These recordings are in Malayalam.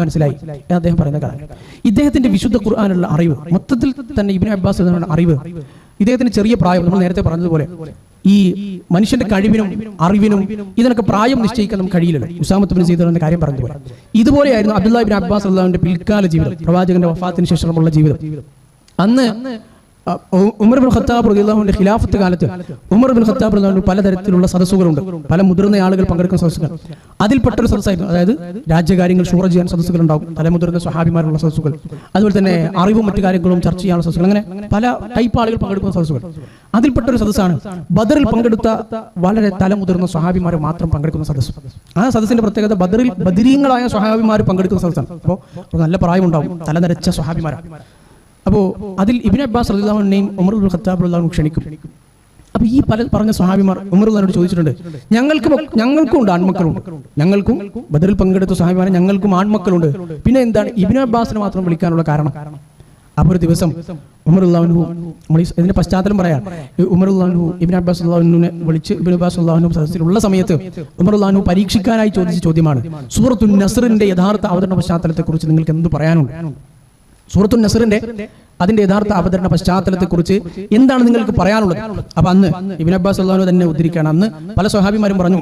മനസ്സിലായി അദ്ദേഹം പറയുന്ന കാര്യം ഇദ്ദേഹത്തിന്റെ വിശുദ്ധ ഖുർആാനുള്ള അറിവ് മൊത്തത്തിൽ തന്നെ ഇബിൻ അബ്ബാസ് അറിവ് ഇദ്ദേഹത്തിന്റെ ചെറിയ പ്രായം നമ്മൾ നേരത്തെ പറഞ്ഞതുപോലെ ഈ മനുഷ്യന്റെ കഴിവിനും അറിവിനും ഇതിനൊക്കെ പ്രായം നിശ്ചയിക്കാൻ നമുക്ക് കഴിയില്ലല്ലോ. ഉസാമത്ത് ബിൻ സീദർ എന്ന കാര്യം പറഞ്ഞതുപോലെ. ഇതുപോലെയായിരുന്നു അബ്ദുല്ലാബിൻ അബ്ബാസ് അള്ളാഹുവിന്റെ പിൽക്കാല ജീവിതം പ്രവാചകന്റെ വഫാത്തിന് ശേഷമുള്ള ജീവിതം. അന്ന് ഉമർ ബിൻ ഖത്താബ് റളിയല്ലാഹുവിന്റെ ഖിലാഫത്ത് കാലത്ത് ഉമർ ബിൻ ഖത്താബ് റളിയല്ലാഹു പലതരത്തിലുള്ള സദസ്സുകളുണ്ട്. പല മുതിർന്ന ആളുകൾ പങ്കെടുക്കുന്ന സദസ്സുകൾ. അതിൽപ്പെട്ട ഒരു സദസ്സായിരുന്നു. അതായത് രാജ്യകാര്യങ്ങൾ ഷൂറ ചെയ്യാൻ സദസ്സുകൾ ഉണ്ടാകും പല മുതിർന്ന സ്വഹാബിമാരുള്ള സദസ്സുകൾ. അതുപോലെ തന്നെ അറിവും മറ്റു കാര്യങ്ങളും ചർച്ച ചെയ്യാനുള്ള സദസ്സുകൾ. അങ്ങനെ പല ടൈപ്പ് ആളുകൾ പങ്കെടുക്കുന്ന സദസ്സുകൾ. അതിൽപ്പെട്ട ഒരു സദസ്സാണ് ബദറിൽ പങ്കെടുത്ത വളരെ തലമുതിർന്ന സ്വഹാബിമാർ മാത്രം പങ്കെടുക്കുന്ന സദസ്സ്. ആ സദസ്സിന്റെ പ്രത്യേകത ബദറിൽ ബദരീങ്ങളായ സ്വഹാബിമാർ പങ്കെടുക്കുന്ന സദസ്സാണ്. അപ്പോൾ നല്ല പ്രായമുണ്ടാവും. തലനരച്ച സ്വഹാബിമാരാണ്. അപ്പോൾ അതിൽ ഇബിൻ അബ്ബാസ് റളിയല്ലാഹുവിനെയും ഉമർ ഉൽ ഖത്താബ് റളിയല്ലാഹു ക്ഷണിക്കും. അപ്പോൾ ഈ പല പറഞ്ഞ സ്വഹാബിമാർ ഉമർ ഉള്ളവരോട് ചോദിച്ചിട്ടുണ്ട് ഞങ്ങൾക്കും ഞങ്ങൾക്കും ഉണ്ട് ആൺമക്കളുണ്ട്. ഞങ്ങൾക്കും ബദറിൽ പങ്കെടുത്ത സ്വഹാബിമാരെ ഞങ്ങൾക്കും ആൺമക്കളുണ്ട്. പിന്നെ എന്താണ് ഇബിൻ അബ്ബാസിനെ മാത്രം വിളിക്കാനുള്ള കാരണം? അപ്പോൾ ഒരു ദിവസം നമ്മൾ ഈ ഇതിന്റെ പശ്ചാത്തലം പറയാം. അൻഹു ഇബിൻ അബ്ബാസ് ഉള്ളാഹുവിനെ വിളിച്ച് ഇബിൻ അബ്ബാസ് ഉള്ളാഹു സദസ്സിലുള്ള സമയത്ത് ഉള്ളാഹു പരീക്ഷിക്കാനായി ചോദിച്ച ചോദ്യമാണ് സൂറത്തു നസറിന്റെ യഥാർത്ഥ അവതരണ പശ്ചാത്തലത്തെക്കുറിച്ച് നിങ്ങൾക്ക് എന്ത് പറയാനുണ്ട്? സൂറത്തു നസറിന്റെ അതിന്റെ യഥാർത്ഥ അവതരണ പശ്ചാത്തലത്തെ കുറിച്ച് എന്താണ് നിങ്ങൾക്ക് പറയാനുള്ളത്? അപ്പൊ അന്ന് ഇബിൻ അബ്ബാസ് അള്ളഹാനു തന്നെ ഉദ്ധരിക്കുകയാണ്. അന്ന് പല സ്വഹാബിമാരും പറഞ്ഞു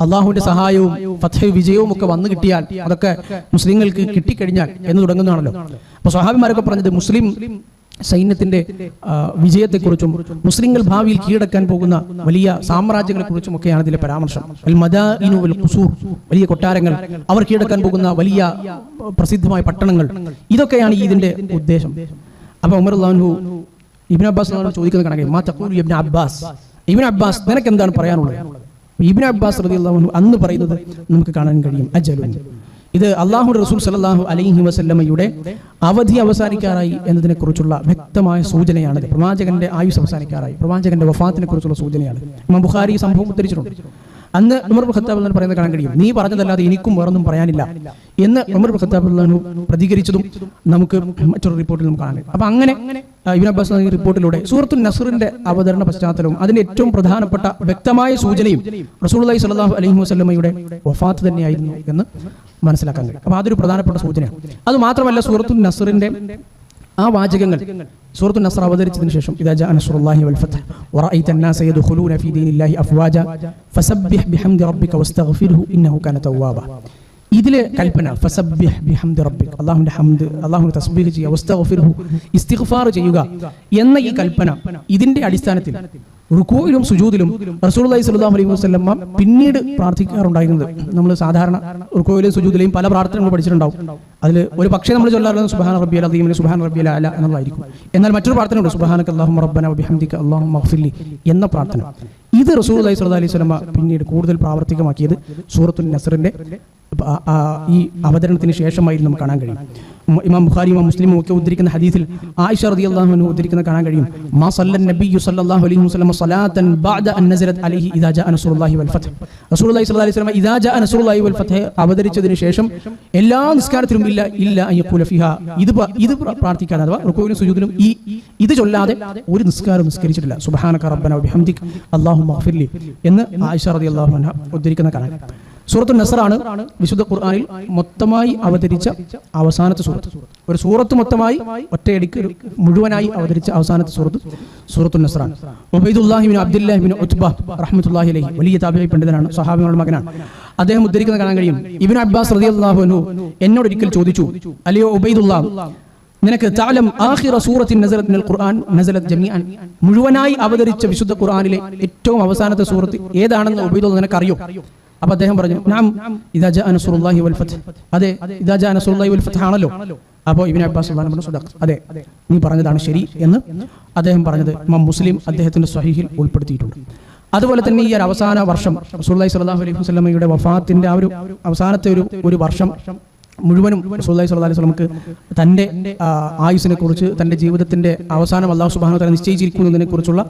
അള്ളാഹുവിന്റെ സഹായവും വിജയവും ഒക്കെ വന്നു കിട്ടിയാൽ അതൊക്കെ മുസ്ലിങ്ങൾക്ക് കിട്ടിക്കഴിഞ്ഞാൽ എന്ന് തുടങ്ങുന്നതാണല്ലോ. അപ്പൊ സ്വഹാബിമാരൊക്കെ പറഞ്ഞത് മുസ്ലിം സൈന്യത്തിന്റെ വിജയത്തെക്കുറിച്ചും മുസ്ലിങ്ങൾ ഭാവിയിൽ കീഴടക്കാൻ പോകുന്ന വലിയ സാമ്രാജ്യങ്ങളെ കുറിച്ചും ഒക്കെയാണ് ഇതിലെ പരാമർശം വലിയ കൊട്ടാരങ്ങൾ അവർ കീഴടക്കാൻ പോകുന്ന വലിയ പ്രസിദ്ധമായ പട്ടണങ്ങൾ. ഇതൊക്കെയാണ് ഇതിന്റെ ഉദ്ദേശം. അപ്പൊ ഉമർ അള്ളാഹു ഇബിൻ അബ്ബാസ് ചോദിക്കുന്ന കണക്കെ മാ അബ്ബാസ്? ഇബിൻ അബ്ബാസ് നിനക്ക് എന്താണ് പറയാനുള്ളത്? ഇബിൻ അബ്ബാസ് അന്ന് പറയുന്നത് നമുക്ക് കാണാൻ കഴിയും. അജലുൻ. ഇത് അള്ളാഹു റസൂൽ സലാഹു അലൈഹി വസല്ലമ്മയുടെ അവധി അവസാനിക്കാറായി എന്നതിനെ കുറിച്ചുള്ള വ്യക്തമായ സൂചനയാണ് പ്രവാചകന്റെ ആയുസ് അവസാനിക്കാറായി. പ്രവാചകന്റെ വഫാത്തിനെ കുറിച്ചുള്ള സൂചനയാണ്. ഇമാം ബുഖാരി സംഭവം ഉദ്ധരിച്ചിട്ടുണ്ട്. അന്ന് ഉമർ ഖത്താബ് എന്ന് പറയുന്നത് കാണാൻ കഴിയും. നീ പറഞ്ഞതല്ലാതെ എനിക്കും വേറൊന്നും പറയാനില്ല എന്ന് ഉമർ ഖത്താബ് പ്രതികരിച്ചതും നമുക്ക് മറ്റൊരു റിപ്പോർട്ടിൽ നമുക്ക് കാണാൻ കഴിയും. അപ്പൊ അങ്ങനെ ഇബിൻ അബ്ബാസ് റിപ്പോർട്ടിലൂടെ സൂറത്തു നസറിന്റെ അവതരണ പശ്ചാത്തലവും അതിന്റെ ഏറ്റവും പ്രധാനപ്പെട്ട വ്യക്തമായ സൂചനയും റസൂലുള്ളാഹി സ്വല്ലല്ലാഹു അലഹി വസ്ലമയുടെ വഫാത്ത് തന്നെയായിരുന്നു എന്ന് മനസ്സിലാക്കാൻ കഴിയും. അപ്പൊ അതൊരു പ്രധാനപ്പെട്ട സൂചനയാണ്. അത് മാത്രമല്ല സൂറത്തു നസറിന്റെ ആ വാചകങ്ങൾ. സൂറത്തു നസർ അവതരിച്ചതിന് ശേഷം ഇദാ ജാ നസ്റുല്ലാഹി വൽ ഫത്ഹ് വറഅയ്ത അന്നാസ യദ്ഖുലൂന ഫീ ദീനില്ലാഹി അഫ്വാജ ഫസബ്ബിഹ് ബിഹംദി റബ്ബിക വസ്തഗ്ഫിർഹു ഇന്നഹു കാന തവ്വാബ. ഇതിലെ കൽപ്പന ഫസബ്ബിഹ് ബിഹംദി റബ്ബിക അല്ലാഹുവിന്റെ ഹംദ് അല്ലാഹുവിനെ തസ്ബീഹ് ചെയ്യുക വസ്തഗ്ഫിർഹു ഇസ്തിഗ്ഫാർ ചെയ്യുക എന്ന ഈ കൽപ്പന ഇതിന്റെ അടിസ്ഥാനത്തിൽ റുക്കോയിലും സുജൂദിലും റസൂലുള്ളാഹി സ്വല്ലല്ലാഹു അലൈഹി വസല്ലം പിന്നീട് പ്രാർത്ഥിക്കാറുണ്ടായിരുന്നത്. നമ്മൾ സാധാരണ റുക്കോയിലും സുജൂതിലെയും പല പ്രാർത്ഥനകൾ പഠിച്ചിട്ടുണ്ടാവും. അതിൽ ഒരു പക്ഷേ നമ്മൾ ചൊല്ലാറുള്ളത് സുബ്ഹാന റബ്ബിയൽ അദീം സുബ്ഹാന റബ്ബിയൽ അല എന്നുള്ളതായിരിക്കും. എന്നാൽ മറ്റൊരു പ്രാർത്ഥനയുണ്ട് സുബ്ഹാനക അല്ലാഹുമ്മ റബ്ബന ബിഹംദിക അല്ലാഹുമ്മ മഹ്ഫില്ലി എന്ന പ്രാർത്ഥന. ഇത് റസൂൽ റസൂലുള്ളാഹി സ്വല്ലല്ലാഹി അലൈഹി സ്വലമ പിന്നീട് കൂടുതൽ പ്രാവർത്തികമാക്കിയത് സൂറത്തുൽ നസറിന്റെ ഈ അവതരണത്തിന് ശേഷമായിരുന്നു നമുക്ക് കാണാൻ കഴിയും. ഇമാം ബുഖാരി ഇമാം മുസ്ലിമും ഒക്കെ ഉദ്ധരിക്കുന്ന ഹദീസിൽ ആയിഷ റളിയല്ലാഹു അൻഹു ഉദ്ധരിക്കുന്ന കാണാൻ കഴിയും. മാ സല്ലൻ നബിയു സല്ലല്ലാഹു അലൈഹി വസല്ലം സ്വലാത്തൻ ബഅദ അൻ നസറത് അലൈഹി ഇദാ ജാ നസ്റുല്ലാഹി വൽ ഫത്ഹ്. റസൂലുള്ളാഹി സ്വല്ലല്ലാഹി അലൈഹി വസല്ലം ഇദാ ജാ നസ്റുല്ലാഹി വൽ ഫത്ഹ് അവതരിച്ചതിന് ശേഷം എല്ലാ നിസ്കാരത്തിലും ഇല്ല ഇല്ല അൻ ഫിഹ. ഇത് ഇത് പ്രാർത്ഥിക്കാതെ അഥവാ റുക്കോയിലും സുജൂദിലും ഈ ഇത് ചൊല്ലാതെ ഒരു നിസ്കാരം നിസ്കരിച്ചിട്ടില്ല. സുബ്ഹാനക റബ്ബന വബിഹംദിക് അല്ലാഹുമ്മ ഗ്ഫിർലി എന്ന് ആയിഷ റളിയല്ലാഹു അൻഹ ഉദ്ധരിക്കുന്ന കാണാൻ സൂറത്തു നസറാണ് വിശുദ്ധ ഖുർആാനിൽ മൊത്തമായി അവതരിച്ച അവസാനത്തെ സൂറത്ത്. ഒരു സൂറത്ത് മൊത്തമായി ഒറ്റയടിക്ക് മുഴുവനായി അവതരിച്ച അവസാനത്തെ സൂറത്ത് സൂറത്തു നസറാണ് ഒബൈദുല്ലാഹിബിൻ അബ്ദുല്ലാഹിബിൻ ഉത്ബ റഹ്മത്തുല്ലാഹി അലഹി വലിയ താബിഈ പണ്ഡിതനാണ് സഹാബികളുടെ മകനാണ്. അദ്ദേഹം ഉദ്ധരിക്കുന്ന കാണാൻ കഴിയും ഇബിൻ അബ്ബാസ് റളിയല്ലാഹു അൻഹു എന്നോട് ഒരിക്കൽ ചോദിച്ചു അല്ലയോ ഉബൈദുല്ലാഹ് നിനക്ക് താലം ആഹിറ സൂറത്തിൻ നസലത്ത് ഖുർആൻ നസലത്ത് ജമിയാൻ മുഴുവനായി അവതരിച്ച വിശുദ്ധ ഖുർആനിലെ ഏറ്റവും അവസാനത്തെ സൂറത്ത് ഏതാണെന്ന് ഉബൈദുല്ലാഹ് നിനക്കറിയോ? അപ്പൊ അദ്ദേഹം പറഞ്ഞു നാം ഇതാജ ജാ വൽഫത്ത് അതെ ഇതാജ ജാ വൽഫത്ത് ആണല്ലോ. അപ്പോൾ ഇബിൻ അബ്ബാസ് അതെ നീ പറഞ്ഞതാണ് ശരി എന്ന് അദ്ദേഹം പറഞ്ഞത് ഇമാം മുസ്ലിം അദ്ദേഹത്തിന്റെ സ്വഹീഹിൽ ഉൾപ്പെടുത്തിയിട്ടുണ്ട്. അതുപോലെ തന്നെ ഈ ഒരു അവസാന വർഷം റസൂലുള്ളാഹി സ്വല്ലല്ലാഹു അലൈഹി വസ്ലമയുടെ വഫാത്തിന്റെ ആ ഒരു അവസാനത്തെ ഒരു ഒരു വർഷം മുഴുവനും റസൂലുള്ളാഹി സ്വല്ലല്ലാഹു അലൈഹി തന്റെ തന്റെ ആ, കുറിച്ച് തന്റെ ജീവിതത്തിന്റെ അവസാനം അള്ളാഹു സുബ്ഹാനഹു വ തആല നിശ്ചയിച്ചിരിക്കുന്നതിനെ കുറിച്ചുള്ള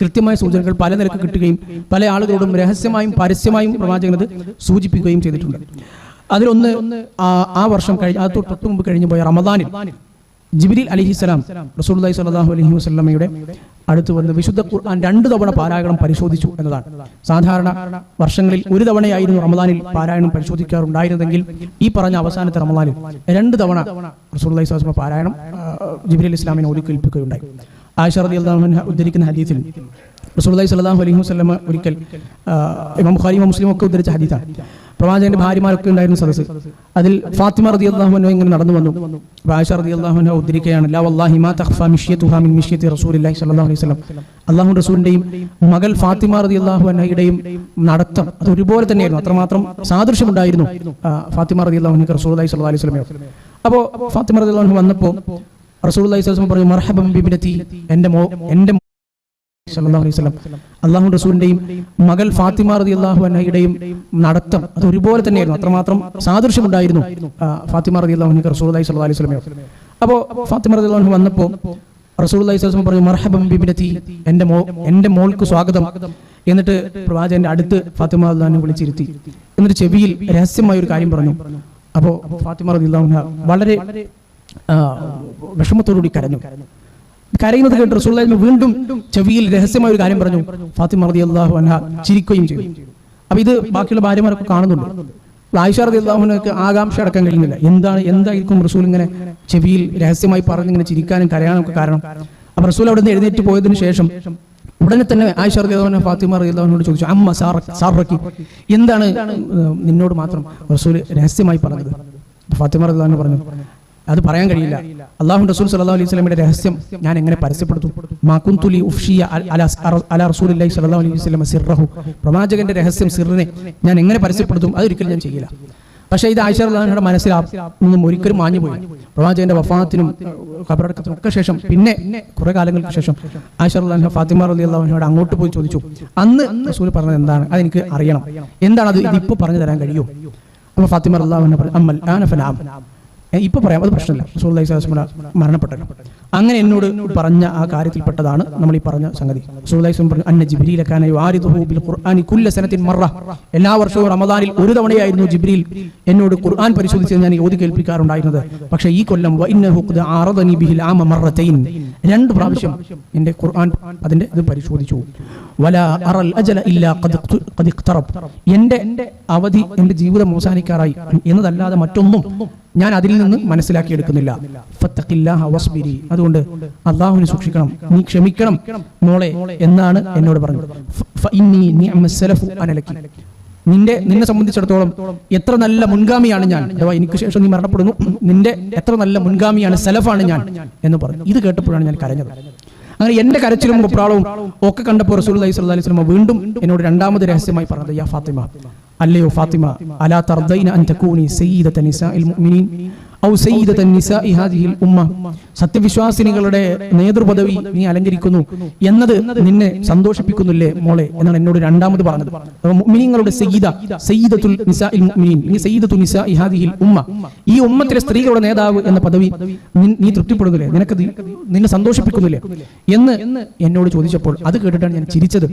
കൃത്യമായ സൂചനകൾ പല നിരക്ക് കിട്ടുകയും പല ആളുകളോടും രഹസ്യമായും പരസ്യമായും പ്രവാചകനത് സൂചിപ്പിക്കുകയും ചെയ്തിട്ടുണ്ട്. അതിലൊന്ന് ആ വർഷം കഴിഞ്ഞ അത് തൊട്ട് മുമ്പ് കഴിഞ്ഞു പോയ റമദാനിൽ ജിബിരിൽ അലിഹിസ്സലാം റസൂലുള്ളാഹി സ്വല്ലല്ലാഹു അലൈഹി വസ്ലമയുടെ അടുത്ത് വന്ന് വിശുദ്ധ ഖുർആൻ രണ്ട് തവണ പാരായണം പരിശോധിച്ചു എന്നതാണ്. സാധാരണ വർഷങ്ങളിൽ ഒരു തവണയായിരുന്നു റമദാനിൽ പാരായണം പരിശോധിക്കാറുണ്ടായിരുന്നെങ്കിൽ ഈ പറഞ്ഞ അവസാനത്തെ റമദാനിൽ രണ്ട് തവണ അലൈഹി വസല്ലം പാരായണം ജിബിരി ജിബ്രീൽ ഇസ്ലാമിനെ ഓതി കേൾപ്പിക്കുകയുണ്ടായി ആയിഷ റളിയല്ലാഹു അൻഹ ഉദ്ധരിക്കുന്ന ഹദീസിൽ റസൂലുള്ളാഹി സ്വല്ലല്ലാഹു അലഹി വസ്ലമ ഒരിക്കൽ ഇമാം ബുഖാരി മുസ്ലിം ഒക്കെ ഉദ്ധരിച്ച ഹദീസാണ്. പ്രവാചകന്റെ ഭാര്യമാരൊക്കെ ഉണ്ടായിരുന്ന സദസ്സ്. അതിൽ ഫാത്തിമ റതി അള്ളാഹുനോ ഇങ്ങനെ നടന്നു വന്നു. അപ്പോൾ റതി അള്ളാഹുനോ ഉദ്ധരിക്കുകയാണ് അള്ളാഹു അലൈഹി റസൂലിന്റെയും മകൾ ഫാത്തിമ റതി അള്ളാഹുനയുടെയും നടത്തം അത് ഒരുപോലെ തന്നെയായിരുന്നു. അത്രമാത്രം സാദൃശ്യം ഉണ്ടായിരുന്നു ഫാത്തിമ റളിയല്ലാഹു റസൂൽ റസൂലുള്ളാഹി സ്വല്ലല്ലാഹു അലൈഹി അപ്പോൾ ഫാത്തിമ റതി അള്ളാഹു വന്നപ്പോൾ റസൂൽ അലൈഹി വസല്ലം പറഞ്ഞു മർഹബം എന്റെ എന്റെ മോ എന്റെ അലൈഹി അള്ളാഹു റസൂലിന്റെയും മകൾ ഫാത്തിമ റളിയല്ലാഹു അൻഹയുടെയും നടത്തം അത് ഒരുപോലെ തന്നെയായിരുന്നു. അത്രമാത്രം സാദൃശ്യമുണ്ടായിരുന്നു ഫാത്തിമ റളിയല്ലാഹു റസൂൽ റസൂലുള്ളാഹി സ്വല്ലല്ലാഹു അലൈഹി സ്വലമയോ അപ്പോൾ ഫാത്തിമ റതി അള്ളാഹു വന്നപ്പോൾ അലൈഹി സ്വലം പറഞ്ഞു മർഹബം ബിബ്നതി എന്റെ മോ എന്റെ മോൾക്ക് സ്വാഗതം. എന്നിട്ട് പ്രവാചകന്റെ അടുത്ത് ഫാത്തിമ അൻഹ വിളിച്ചിരുത്തി. എന്നിട്ട് ചെവിയിൽ രഹസ്യമായ ഒരു കാര്യം പറഞ്ഞു. അപ്പോൾ ഫാത്തിമ റതി അൻഹ വളരെ വിഷമത്തോടുകൂടി കരഞ്ഞു. കരയുന്നത് കേട്ട് റസൂലുള്ളാഹി വീണ്ടും ചെവിയിൽ രഹസ്യമായ ഒരു കാര്യം പറഞ്ഞു. ഫാത്തിമ റളിയല്ലാഹു അൻഹ ചിരിക്കുകയും ചെയ്തു. അപ്പൊ ഇത് ബാക്കിയുള്ള ഭാര്യമാരൊക്കെ കാണുന്നുണ്ട്. ആയിഷ റളിയല്ലാഹുവിനൊക്കെ ആകാംക്ഷ അടക്കാൻ കഴിയുന്നില്ല എന്താണ് എന്തായിരിക്കും റസൂൽ ഇങ്ങനെ ചെവിയിൽ രഹസ്യമായി പറഞ്ഞ് ഇങ്ങനെ ചിരിക്കാനും കരയാനും ഒക്കെ കാരണം? അപ്പൊ റസൂൽ അവിടെ നിന്ന് എഴുന്നേറ്റ് പോയതിനു ശേഷം ഉടനെ തന്നെ ആയിഷ റളിയല്ലാഹു ഫാത്തിമ റളിയല്ലാഹുവിനോട് ചോദിച്ചു അമ്മ സാറ സാറക്കി എന്താണ്? നിന്നോട് മാത്രം റസൂൽ രഹസ്യമായി പറഞ്ഞത്. ഫാത്തിമ റളിയല്ലാഹു പറഞ്ഞു അത് പറയാൻ കഴിയില്ല. അള്ളാഹു റസൂൽ സല്ലാ അലൈഹി സ്വലമിന്റെ രഹസ്യം ഞാൻ എങ്ങനെ പരസ്യപ്പെടുത്തും? മാ കുന്തുലി ഉഫ്ഷിയ അല- അല അല റസൂലില്ലാഹി സല്ലല്ലാഹു അലൈഹി സ്വലമ സിർറഹു. പ്രവാചകന്റെ രഹസ്യം സിറിനെ ഞാൻ എങ്ങനെ പരസ്യപ്പെടുത്തും? അതൊരിക്കലും ഞാൻ ചെയ്യില്ല. പക്ഷേ ഇത് ആയിഷ റളിയല്ലാഹുവിന്റെ മനസ്സിൽ ഒരിക്കലും മാഞ്ഞു പോയി പ്രവാചകന്റെ വഫാത്തിനും ഖബറടക്കത്തിനും ഒക്കെ ശേഷം പിന്നെ കുറെ കാലങ്ങൾക്ക് ശേഷം ആയിഷ റളിയല്ലാഹു ഫാത്തിമ അള്ളാഹുനോട് അങ്ങോട്ട് പോയി ചോദിച്ചു. അന്ന് റസൂൽ പറഞ്ഞത് എന്താണ്? അതെനിക്ക് അറിയണം. എന്താണ് അത്? ഇതിപ്പോ പറഞ്ഞു തരാൻ കഴിയുമോ അപ്പൊ ഫാത്തിമ പറഞ്ഞു അമ്മൽ ആന ഫനാം ഏ, ഇപ്പൊ പറയാം അത് പ്രശ്നമില്ല. അലൈഹി വസല്ലം മരണപ്പെട്ടല്ലോ അങ്ങനെ എന്നോട് പറഞ്ഞ ആ കാര്യത്തിൽപ്പെട്ടതാണ് നമ്മൾ ഈ പറഞ്ഞ സംഗതി. പറഞ്ഞു അന്ന കുല്ല എല്ലാ വർഷവും റമദാനിൽ ഒരു തവണയായിരുന്നു ജിബ്രീൽ എന്നോട് ഖുർആൻ പരിശോധിച്ച് ഞാൻ ഓതി കേൾപ്പിക്കാറുണ്ടായിരുന്നത്. പക്ഷേ ഈ കൊല്ലം ആറദനി രണ്ട് പ്രാവശ്യം എന്റെ ഖുർആൻ അതിന്റെ ഇത് പരിശോധിച്ചു. എന്റെ അവധി എന്റെ ജീവിതം അവസാനിക്കാറായി എന്നതല്ലാതെ മറ്റൊന്നും ഞാൻ അതിൽ നിന്ന് മനസ്സിലാക്കിയെടുക്കുന്നില്ല. അതുകൊണ്ട് അള്ളാഹുവിനെ സൂക്ഷിക്കണം. നീ ക്ഷമിക്കണം മോളെ എന്നാണ് എന്നോട് പറഞ്ഞത്. നിന്റെ നിന്നെ സംബന്ധിച്ചിടത്തോളം എത്ര നല്ല മുൻഗാമിയാണ് ഞാൻ. അഥവാ എനിക്ക് ശേഷം നീ മരണപ്പെടുന്നു. നിന്റെ എത്ര നല്ല മുൻഗാമിയാണ് സെലഫാണ് ഞാൻ എന്ന് പറഞ്ഞു. ഇത് കേട്ടപ്പോഴാണ് ഞാൻ കരഞ്ഞത്. അങ്ങനെ എന്റെ കരച്ചിലും കുപ്രാളവും ഒക്കെ കണ്ടപ്പോൾ സ്വല്ലല്ലാഹി അലൈഹി സ്വലമ വീണ്ടും എന്നോട് രണ്ടാമത് രഹസ്യമായി പറഞ്ഞത് യാ ഫാത്തിമ അല്ലയോ ഫാത്തിമ അലാ തർദൈന അൻ തകൂനി സയ്യിദത നിസാഇൽ മുഅ്മിനീൻ? സത്യവിശ്വാസിനികളുടെ നേതൃപദവി നീ അലങ്കരിക്കുന്നു. എന്നത് നിന്നെ സന്തോഷിപ്പിക്കുന്നില്ലേ മോളെ? എന്നാണ് എന്നോട് രണ്ടാമത് പറഞ്ഞത്. അപ്പോൾ മുഅ്മിനീങ്ങളുടെ സയ്യിദ സയ്യിദത്തുൽ നിസാഇൽ മുഅ്മിനീൻ. നീ സയ്യിദത്തു ഉമ്മ. ഈ ഉമ്മത്തിലെ സ്ത്രീകളുടെ നേതാവ് എന്ന പദവി നീ തൃപ്തിപ്പെടുന്നില്ലേ? നിനക്ക് നിന്നെ സന്തോഷിപ്പിക്കുന്നില്ലേ? എന്ന് എന്നോട് ചോദിച്ചപ്പോൾ അത് കേട്ടിട്ടാണ് ഞാൻ ചിരിച്ചത്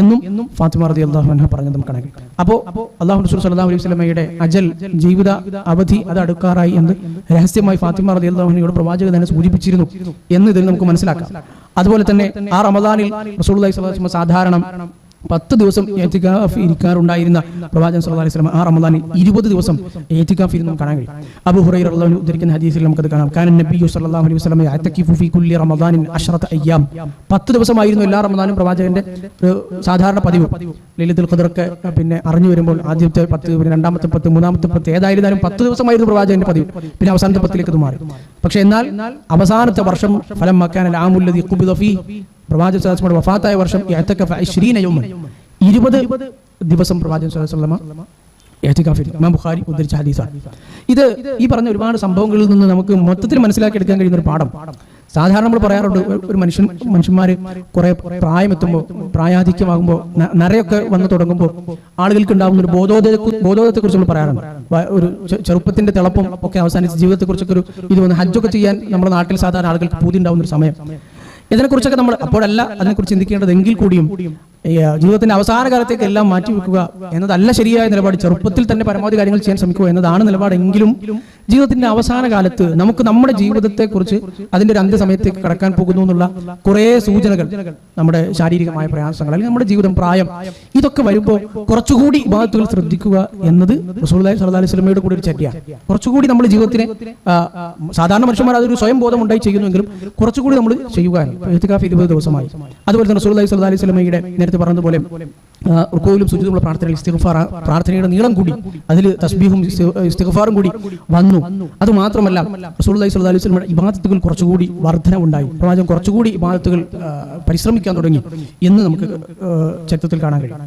എന്നും ഫാത്തിമ റതി അള്ളാഹു അൻഹ പറഞ്ഞത് നമുക്ക് കണക്ക് അപ്പോ അള്ളാഹു റസൂൽ സല്ലല്ലാഹു അലൈഹി വസല്ലമയുടെ അജൽ ജീവിത അവധി അത് അടുക്കാറായി എന്ന് രഹസ്യമായി ഫാത്തിമ റതി അള്ളാഹുനോട് പ്രവാചകൻ തന്നെ സൂചിപ്പിച്ചിരുന്നു എന്ന് ഇതിൽ നമുക്ക് മനസ്സിലാക്കാം. അതുപോലെ തന്നെ ആ റമദാനിൽ വസല്ലം സാധാരണ പത്ത് ദിവസം ഏറ്റിക്കാഫ് ഇരിക്കാറുണ്ടായിരുന്ന പ്രവാചകൻ സല്ലല്ലാഹു അലൈഹി ആ റമദാനിൽ ഇരുപത് ദിവസം ഏറ്റിക്കാഫ് ഇരുന്ന് കാണാൻ കഴിയും. അബു ഹുറൈറ റളിയല്ലാഹു ഉദ്ധരിക്കുന്ന ഹദീസിൽ നമുക്കത് കാണാം. കാന നബിയു സല്ലല്ലാഹു അലൈഹി വസല്ലം യഅതകിഫു ഫീ കുല്ലി റമദാനിൻ അഷറത്ത് അയ്യാം. പത്ത് ദിവസമായിരുന്നു എല്ലാ റമദാനും പ്രവാചകന്റെ സാധാരണ പതിവ്. ലളിതുൽ ഖദറൊക്കെ പിന്നെ അറിഞ്ഞു വരുമ്പോൾ ആദ്യത്തെ പത്ത് പിന്നെ രണ്ടാമത്തെ പത്ത് മൂന്നാമത്തെ പത്ത് ഏതായിരുന്നാലും പത്ത് ദിവസമായിരുന്നു പ്രവാചകന്റെ പതിവ്. പിന്നെ അവസാനത്തെ പത്തിലേക്ക് മാറി. പക്ഷെ എന്നാൽ അവസാനത്തെ വർഷം ഫലം മക്കാൻ ആമുല്ലതി പ്രവാചക സ്വലാസ്മയുടെ വഫാത്തായ വർഷം യൗമൻ. ഇരുപത് ദിവസം പ്രവാചക ഇഅ്തികാഫിൽ ഇമാം ബുഖാരി ഉദ്ധരിച്ച ഹദീസാണ്. ഇത് ഈ പറഞ്ഞ ഒരുപാട് സംഭവങ്ങളിൽ നിന്ന് നമുക്ക് മൊത്തത്തിൽ മനസ്സിലാക്കി എടുക്കാൻ കഴിയുന്ന ഒരു പാഠം. സാധാരണ നമ്മൾ പറയാറുണ്ട് ഒരു- മനുഷ്യൻ മനുഷ്യന്മാർ കുറെ പ്രായമെത്തുമ്പോൾ പ്രായാധിക്യമാകുമ്പോൾ നരയൊക്കെ വന്നു തുടങ്ങുമ്പോൾ ആളുകൾക്ക് ഉണ്ടാകുന്ന ഒരു ബോധോദയ ബോധോദയത്തെ കുറിച്ച് നമ്മൾ പറയാറുണ്ട്. ഒരു ചെറുപ്പത്തിന്റെ തിളപ്പും ഒക്കെ അവസാനിച്ച് ജീവിതത്തെ കുറിച്ചൊക്കെ ഒരു ഇത് വന്ന് ഹജ്ജൊക്കെ ചെയ്യാൻ നമ്മുടെ നാട്ടിൽ സാധാരണ ആളുകൾക്ക് പൂതി ഉണ്ടാകുന്ന ഒരു സമയം. ഇതിനെക്കുറിച്ചൊക്കെ നമ്മൾ അപ്പോഴല്ല അതിനെക്കുറിച്ച് ചിന്തിക്കേണ്ടത് എങ്കിൽ കൂടിയും ജീവിതത്തിന്റെ അവസാന കാലത്തേക്ക് എല്ലാം മാറ്റിവെക്കുക എന്നതല്ല ശരിയായ നിലപാട്. ചെറുപ്പത്തിൽ തന്നെ പരമാവധി കാര്യങ്ങൾ ചെയ്യാൻ ശ്രമിക്കുക എന്നതാണ് നിലപാടെങ്കിലും ജീവിതത്തിന്റെ അവസാന കാലത്ത് നമുക്ക് നമ്മുടെ ജീവിതത്തെ കുറിച്ച് അതിന്റെ ഒരു അന്ത്യസമയത്തേക്ക് കടക്കാൻ പോകുന്നു എന്നുള്ള കുറേ സൂചനകൾ നമ്മുടെ ശാരീരികമായ പ്രയാസങ്ങൾ അല്ലെങ്കിൽ നമ്മുടെ ജീവിതം പ്രായം ഇതൊക്കെ വരുമ്പോൾ കുറച്ചുകൂടി വിഭാഗത്തുകൾ ശ്രദ്ധിക്കുക എന്നത് സ്വല്ലല്ലാഹി അലൈഹി വസല്ലമയുടെ കൂടി ഒരു ചര്യ. കുറച്ചുകൂടി നമ്മുടെ ജീവിതത്തിനെ സാധാരണ മനുഷ്യന്മാർ അതൊരു സ്വയം ബോധം ഉണ്ടായി ചെയ്യുന്നുവെങ്കിലും കുറച്ചുകൂടി നമ്മൾ ചെയ്യുക ഇരുപത് ദിവസമായി. അതുപോലെ തന്നെ സ്വല്ലല്ലാഹി അലൈഹി വസല്ലമയുടെ നേരത്തെ പറഞ്ഞതുപോലെ ആ, റുക്കോയിലും സുജിതുമുള്ള പ്രാർത്ഥനയിൽ ഇസ്തിഗ്ഫാർ പ്രാർത്ഥനയുടെ നീളം കൂടി അതിൽ തസ്ബീഹും ഇസ്തിഗഫാറും കൂടി വന്നു. അത് മാത്രമല്ല റസൂലുള്ളാഹി സ്വല്ലല്ലാഹി അലൈഹി വസല്ലമയുടെ ഇബാദത്തുകൾ കുറച്ചുകൂടി വർധന ഉണ്ടായി. പ്രവാചകൻ കുറച്ചുകൂടി ഇബാദത്തുകൾ പരിശ്രമിക്കാൻ തുടങ്ങി എന്ന് നമുക്ക് ചരിത്രത്തിൽ കാണാൻ കഴിയും.